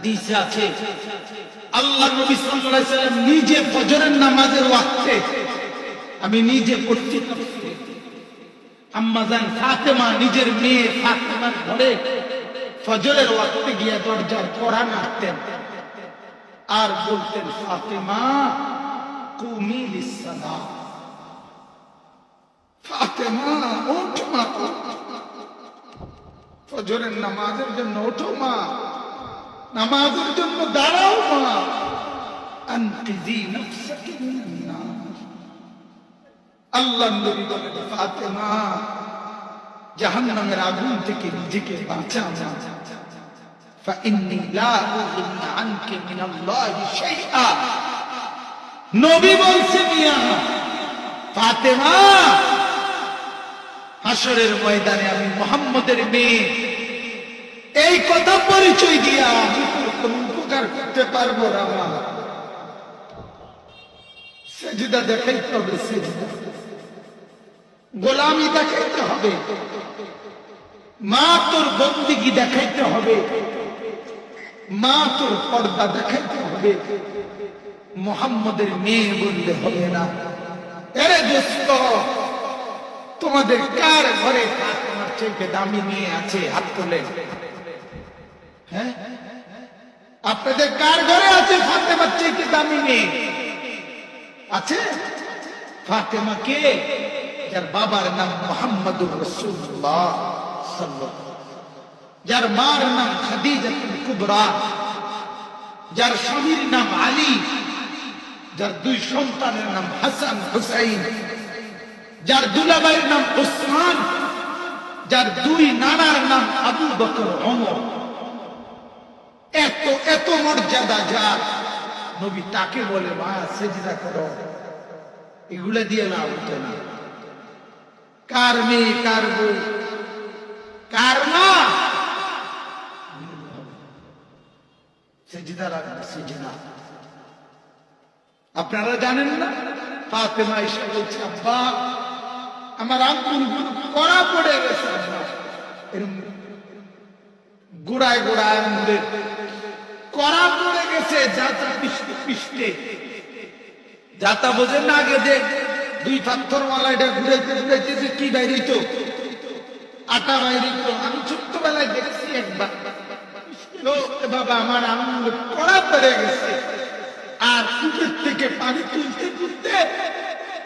হাদিসে আছে আল্লাহ নবী সাল্লাল্লাহু আলাইহি সাল্লাম নিজে ফজরের নামাজের ওয়াক্তে, আমি নিজে পড়ছি আম্মাজান ফাতেমা নিজের মেয়ে ফাতেমার ঘরে ফজরের ওয়াক্তে গিয়ে দরজার কড়া নাড়তেন। আর বলতেন, ফাতেমা কুমি লিসসালাহ ফাতেমা, ওঠ মা ফজরের নামাজের জন্য ওঠো মা। নামাজের জন্য দাঁড়াও মা আনকিজি নফসাকি মিনান নার আল্লাহ নবী বলেন ফাতেমা জাহান্নামের আগুন থেকে নিজেকে বাঁচাও না فإني لا أغني عنك من الله شيئا নবী বলছে মিয়া ফাতেমা হাসরের ময়দানে আমি মোহাম্মদের মেয়ে এই কথা পরিচয় দিয়া উপকার করতে পারব না সেজিদা দেখাইতে হবে, সেজিদা। গোলামি দেখাইতে হবে। মা তোর বন্দিগি দেখাইতে হবে। মা তোর পর্দা দেখাইতে হবে। মোহাম্মদের মেয়ে বললে হবে না। এরে দোস্ত, তোমাদের কার ঘরে তোমার চেয়ে দামি মেয়ে আছে? হাত তোলে হ্যাঁ? আপনাদের কার ঘরে আছে ফাতেমার চেয়ে দামি মেয়ে? আছে? ফাতেমা কে? যার বাবার নাম মোহাম্মদুর রসুল্লাহ যার মার নাম খাদিজাতুল কুবরা। যার স্বামীর নাম আলী। যার দুই সন্তানের নাম হাসান হুসাইন। যার দুলাবাইয়ের নাম ওসমান। যার দুই নানার নাম আবু বকর অমর এত এত মর্যাদা যার নবী তাকে বলে, মা, সেজদা করো। এগুলো দিয়ে না উঠে না। কার মেয়ে, কার বউ, কার মা? সেজদা রাখবে সেজদা। আপনারা জানেন না? ফাতেমা এসে বলছে, আব্বা, আমার আঙ্গুল কড়া পড়ে গেছে এরকম গোড়ায় গোড়ায় আঙ্গুলের কড়া পড়ে গেছে, যাতা পিষ্টে পিষ্টে। যাতা বোঝে না আগে দেখ দুই পাথর মালা এটা ঘুরাইতে ঘুরাইতে যে কি বাইরিত আটা বাইরিত আমি ছোট্টবেলায় দেখছি একবার। বাবা, আমার আঙ্গুল কড়া পড়ে গেছে। আর কুপের থেকে পানি তুলতে তুলতে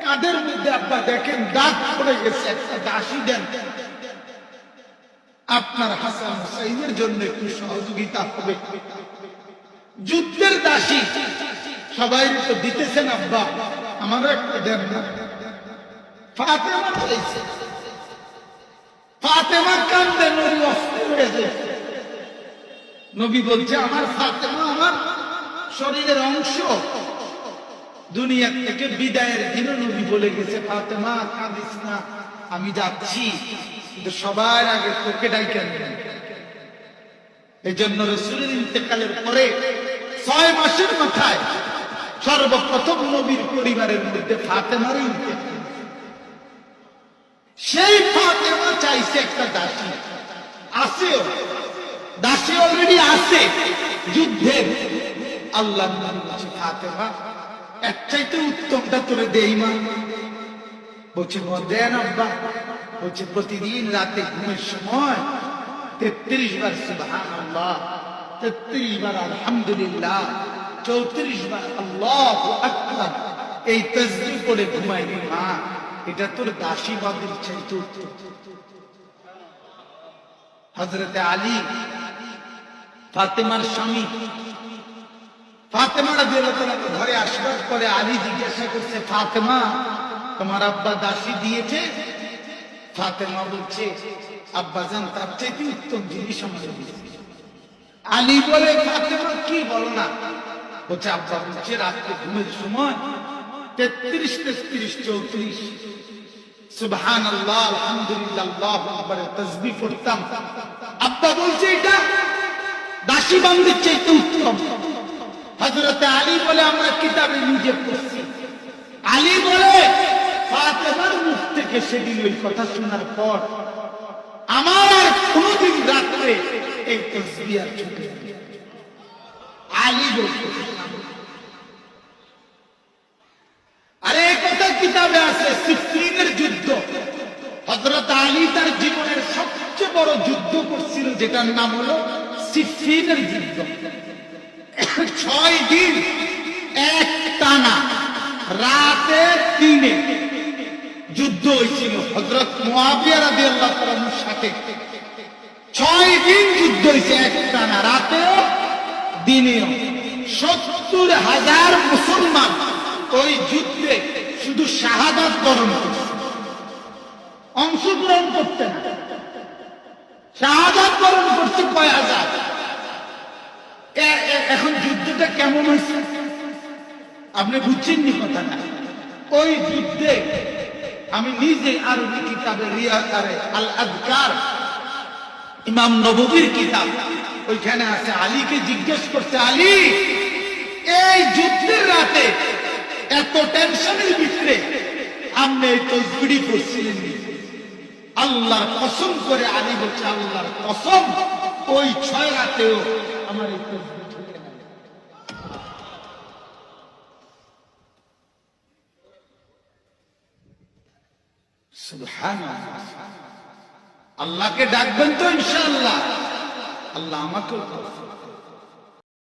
কাঁধের মধ্যে আব্বা দেখেন দাগ পড়ে গেছে, একটা দাসী দেন। আপনার হাসান হুসাইনের জন্য একটু সহযোগিতা হবে। যুদ্ধের দাসী। সবাই তো দিতেছেন আব্বা। আমারও একটা দেন ফাতেমা নবী বলছে, আমার ফাতেমা আমার শরীরের অংশ। বিদায়ের নবী বলে গেছে, ফাতেমা, কাঁদিস না, আমি যাচ্ছি। সবার আগে তোকে ডাইকে এই জন্য রসুলের ইন্তেকালের পরে ছয় মাসের মাথায় সর্বপ্রথম নবীর পরিবারের মধ্যে ফাতেমার ইন্তেকাল। সেই ফাতেমা চাইছে একটা দাসী। আছেও দাসী অলরেডি আছে। যুদ্ধের আল্লাহ ফাতেমা। এর চাইতে উত্তমটা তোরে দেই মা। বলছে "ও দেন আব্বা, বলছে, প্রতিদিন রাতে ঘুমের সময় তেত্রিশ বার আল্লাহ তেত্রিশ বার আলহামদুলিল্লাহ, চৌত্রিশ বার আল্লাহ এই তসবি করে ঘুমাইনি মা, এটা তোর দাসী বাদের চাইতে হজরতে আলী, ফাতেমার স্বামী ফাতেমা রাদিয়াল্লাহু ঘরে আসবার পরে আলী জিজ্ঞাসা করছে, ফাতেমা তোমার আব্বা দাসী দিয়েছে, ফাতেমা বলছে, আব্বা জান, তার চাইতে উত্তম জিনিস দিয়েছে আলী বলে, ফাতেমা, কি বলো না? বলছে, আব্বা বলছে, রাত্রে ঘুমের সময় তেত্রিশ তেত্রিশ, চৌত্রিশ। সুবহান আল্লাহ আলহামদুলিল্লাহ আল্লাহ আকবার তসবি পড়তাম। আব্বা বলছে, এটা দাসী বান্দির চাইতে উত্তম। হজরতে আলী বলে, আমরা কিতাবে নিজে পড়ছি। আলী বলে ফাতেমার মুখ থেকে সেদিন ওই কথা শোনার পর আমার আর কোনোদিন রাত্রে এই তসবি আর। বলতো আরে কথা কিতাবে আছে সিফিনের যুদ্ধ। হজরত আলী তার জীবনের সবচেয়ে বড় যুদ্ধ করছিল, যেটার নাম হলো সিফিনের যুদ্ধ। ছয় দিন, এক টানা, রাতে দিনে যুদ্ধ হয়েছিল। হজরত সাথে। ছয় দিন যুদ্ধ হয়েছে এক টানা রাতেও দিনেও সত্তর হাজার মুসলমান ওই যুদ্ধে শুধু শাহাদাত বরণ অংশগ্রহণ করতে না। শাহাদাত বরণ করছে কয় হাজার? এখন যুদ্ধটা কেমন হয়েছে? আপনি বুঝছেন নি কথাটা? ওই যুদ্ধে আমি নিজে আরবি কিতাবে রিয়া আরে আল আদকার, ইমাম নববীর কিতাব, ওইখানে আছে আলীকে জিজ্ঞেস করছে, আলী, এই যুদ্ধের রাতে এত টেনশনের ভিতরে আপনি এই তসবিড়ি করছিলেন আল্লাহর কসম করে আলী বলছে, আল্লাহর কসম, ওই ছয় রাতেও আমার এই তসবিহ আল্লাহকে ডাকবেন তো ইনশাআল্লাহ আল্লাহ আমাকেও।